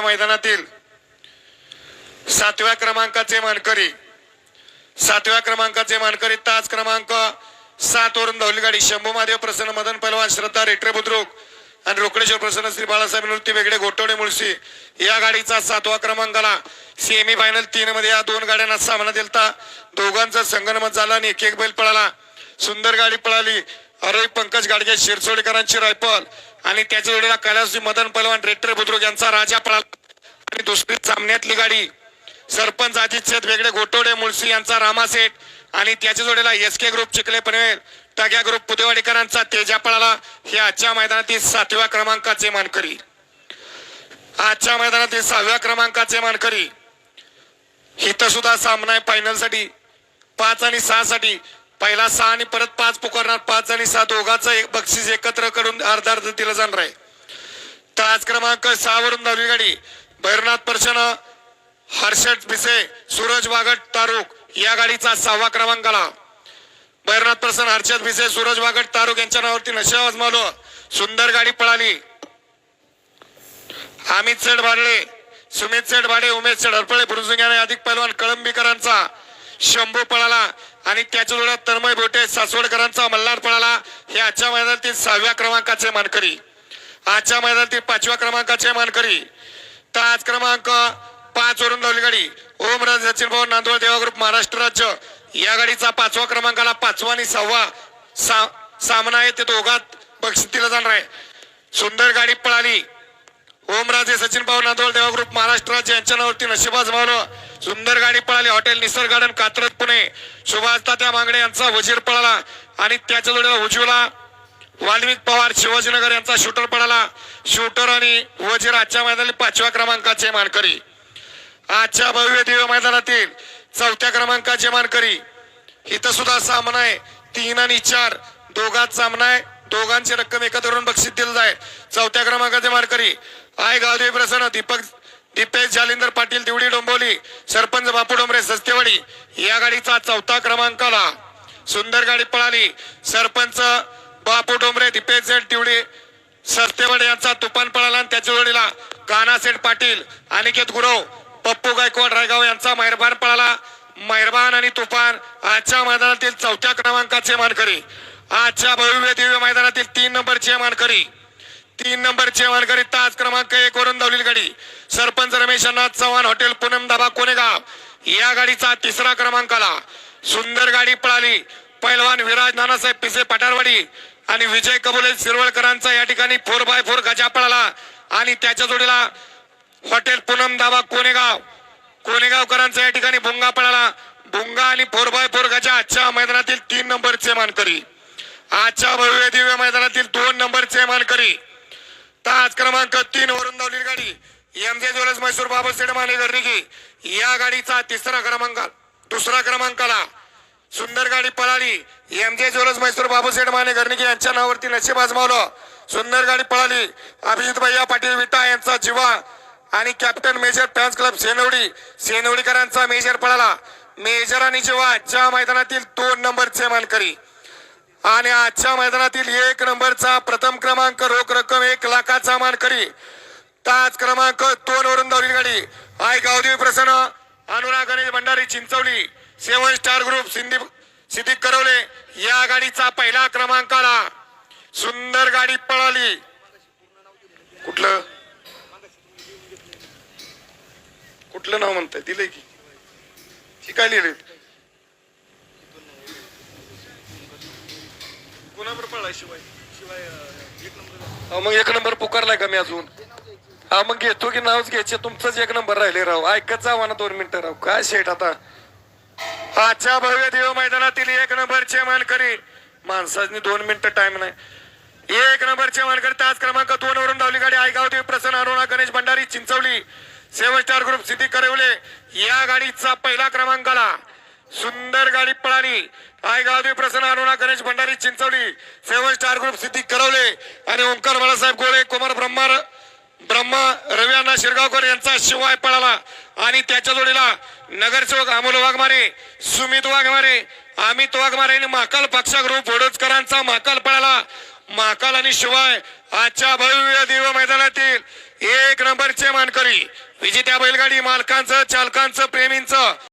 मैदानातील सातव्या क्रमांकाचे मानकरी सातव्या क्रमांकाचे मानकरी ताज क्रमांक सात वरून धावली गाडी. शंभू महादेव प्रसन्न मदन पहलवान श्रद्धा रेटरे बुद्रुक आणि रोकडेश्वर प्रसन्न श्री बाळासाहेब नृत्य वेगळे घोटवणे मुळशी. या गाडीचा सातवा क्रमांकाला सेमी फायनल तीन मध्ये या दोन गाड्यांना सामना दिलता. दोघांचा संगणमत झाला आणि एक एक बैल पळाला. सुंदर गाडी पळाली. अरे पंकज गाडगे शिरसोडेकरांची रायफल. आणि त्याच्या जोडीला कैलासजी मदन पलवान रेट्रे बुद्रुक यांचा राजा पळाला. आणि दुसरी सामन्यातली गाडी. सरपंच अजित वेगळे गोटोडे मुळशी यांचा रामासेठ आणि त्याच्या जोडीला S K group Chikhale Panvel. Tagya group पुदेवाडेकरांचा Teja पळाला. हे आजच्या मैदानातील सातव्या क्रमांकाचे मानकरी. आजच्या मैदानातील सहाव्या क्रमांकाचे मानकरी. इथं सुद्धा सामना आहे फायनलसाठी. पाच आणि सहा साठी पहिला सहा आणि परत पाच पुकारणार. पाच आणि सात दोघांचं एक बक्षीस एकत्र करून अर्धा अर्ध दिलं जाणार आहे. तर आज क्रमांक सहा वरून दहावी गाडी. भैरनाथ पर्शन हर्षद भिसे सूरज वागट तारुक या गाडीचा सहावा क्रमांक आला. भैरनाथ प्रसन्न हर्षद भिसे सूरज वागट तारुक यांच्या नावावरती नशा आजमावलं सुंदर गाडी पळाली. अमित सेठ भाडले सुमित सेठ भाडे उमेश सेठ हरपळे बुरुजुंग्याने अधिक पैलवान कळंबीकरांचा शंभू पळाला. आणि त्याच्या जोड्यात तन्मय बोटे सासवडकरांचा मल्हार पळाला हे आजच्या मैदानातील सहाव्या क्रमांकाचे मानकरी. आजच्या मैदानातील पाचव्या क्रमांकाचे मानकरी. तर आज क्रमांक पाच वरून धावली गाडी. ओमराज सचिन भाऊ नांदवळ देवा ग्रुप महाराष्ट्र राज्य. या गाडीचा पाचवा क्रमांकाला पाचवा आणि सहावा सा, सामना आहे. ते दोघात बक्षीस दिलं जाणार आहे. सुंदर गाडी पळाली. ओमराजे सचिन भाऊ नांदवळ देवा ग्रुप महाराष्ट्राचे यांच्या नावरती नशिबाज मावलं. सुंदर गाडी पळाली. हॉटेल निसर्ग गार्डन कात्रत पुणे. सुभाष तात्या मांगडे यांचा वजीर पळाला आणि त्याच्या जोडीला उज्ज्वला वाल्मिक पवार शिवाजीनगर यांचा शूटर पळाला. शूटर आणि वजीर आजच्या मैदानातील पाचव्या क्रमांकाचे मानकरी. आजच्या भव्य दिव्य मैदानातील चौथ्या क्रमांकाचे मानकरी. इथं सुद्धा सामना आहे. तीन आणि चार. दोघात सामना आहे. दोघांची रक्कम एकत्र करून बक्षीस दिलं जाईल. चौथ्या क्रमांकाचे मानकरी. आय गावदेवी प्रसन्न दीपक दीपेश जालिंदर पाटील दिवडी डोंबोली सरपंच बापू डोंबरे सस्तेवाडी या गाडीचा चौथा क्रमांकाला सुंदर गाडी पळाली. सरपंच बापू डोंबरे दीपेश सेठ दिवडी सरतेवाडे यांचा तुफान पळाला आणि त्याच्या जोडीला कानासेठ पाटील अनिकेत गुरव पप्पू गायकवाड रायगाव यांचा मेहरबान पळाला. मेहरबान आणि तुफान आजच्या मैदानातील चौथ्या क्रमांकाचे मानकरी. आजच्या भव्य दिव्य मैदानातील तीन नंबरचे मानकरी. तीन नंबरचे मानकरी ताज क्रमांक एक वरून धावलेली गाडी. सरपंच रमेशनाथ चव्हाण हॉटेल पूनम दाबा कोनेगाव. या गाडीचा तिसरा क्रमांक आला. सुंदर गाडी पळाली. पैलवान विराज नानासाहेब पिसे पठारवाडी आणि विजय कबुले शिरवळकरांचा या ठिकाणी फोर बाय फोर गजा पळाला. आणि त्याच्या जोडीला हॉटेल पूनम दाबा कोनेगाव. कोनेगावकरांचा या ठिकाणी भुंगा पळाला. भुंगा आणि फोर बाय फोर गजा आजच्या मैदानातील तीन नंबरचे मानकरी आजच्या भव्य दिव्य मैदानातील दोन नंबरचे मानकरी ताज क्रमांक तीन वरून धावली गाडी. एम जे ज्वेलर्स मैसूर बाबा सेडमाने गर्निकी या गाडीचा तिसरा क्रमांक दुसरा क्रमांकाला सुंदर गाडी पळाली. M J jewellers Mysore Babu Seth Mane यांच्या नावावरती नशीब आजमावलं. सुंदर गाडी पळाली. अभिजित भैया पाटील विटा यांचा जिवा आणि captain major fans club Senwadi सेनवडीकरांचा major पळाला. मेजर आणि जिवा ज्या मैदानातील दोन नंबरचे मानकरी. आणि आजच्या मैदानातील एक नंबरचा प्रथम क्रमांक रोख रक्कम एक लाखाचा मानकरी. ताज क्रमांक दोन वरून धावली गाडी. I Gavdevi Prasanna Anurag Ganesh Bhandari Chinchwali seven star group Sindhi Siddhi करवले. या गाडीचा पहिला क्रमांक आला. सुंदर गाडी पळाली. कुठलं? कुठलं नाव म्हणताय? दिलंय की. काय लिहिले कोणावर पळला शिवाय. शिवाय अहो, मग एक नंबर पुकारलाय का मी अजून? हा मग घेतो की नावच घ्यायचे तुमचंच एक नंबर राहिले राव. ऐकत जावा ना दोन मिनिटं राव. काय शेट आता? आजच्या भव्य देव मैदानातील एक नंबरचे मानकरी माणसाने दोन मिनिटं टाइम नाही. एक नंबरचे मानकरी तास क्रमांक दोन वरून धावली गाडी. आयगाव देव प्रसन्न Aruna Ganesh Bhandari Chinchwali seven star group Siddhi Karawale या गाडीचा पहिला क्रमांक आला सुंदर गाडी पळाली. आयगाव देव प्रसन्न Aruna Ganesh Bhandari Chinchwali seven star group Siddhi Karawale आणि ओंकार बाळासाहेब गोळे कुमार ब्रह्मा ब्रह्मा रवी अण्णा शिरगावकर यांचा शिवाय पळाला. आणि त्याच्या जोडीला नगरसेवक अमोल वाघमारे सुमित वाघमारे अमित वाघमारे आणि महाकाल पक्षा ग्रुप महाकाल पळाला. महाकाल आणि शिवाय आजच्या भव्य दिव्य मैदानातील एक नंबरचे मानकरी. विजेत्या बैलगाडी मालकांचं चालकांचं प्रेमींचं.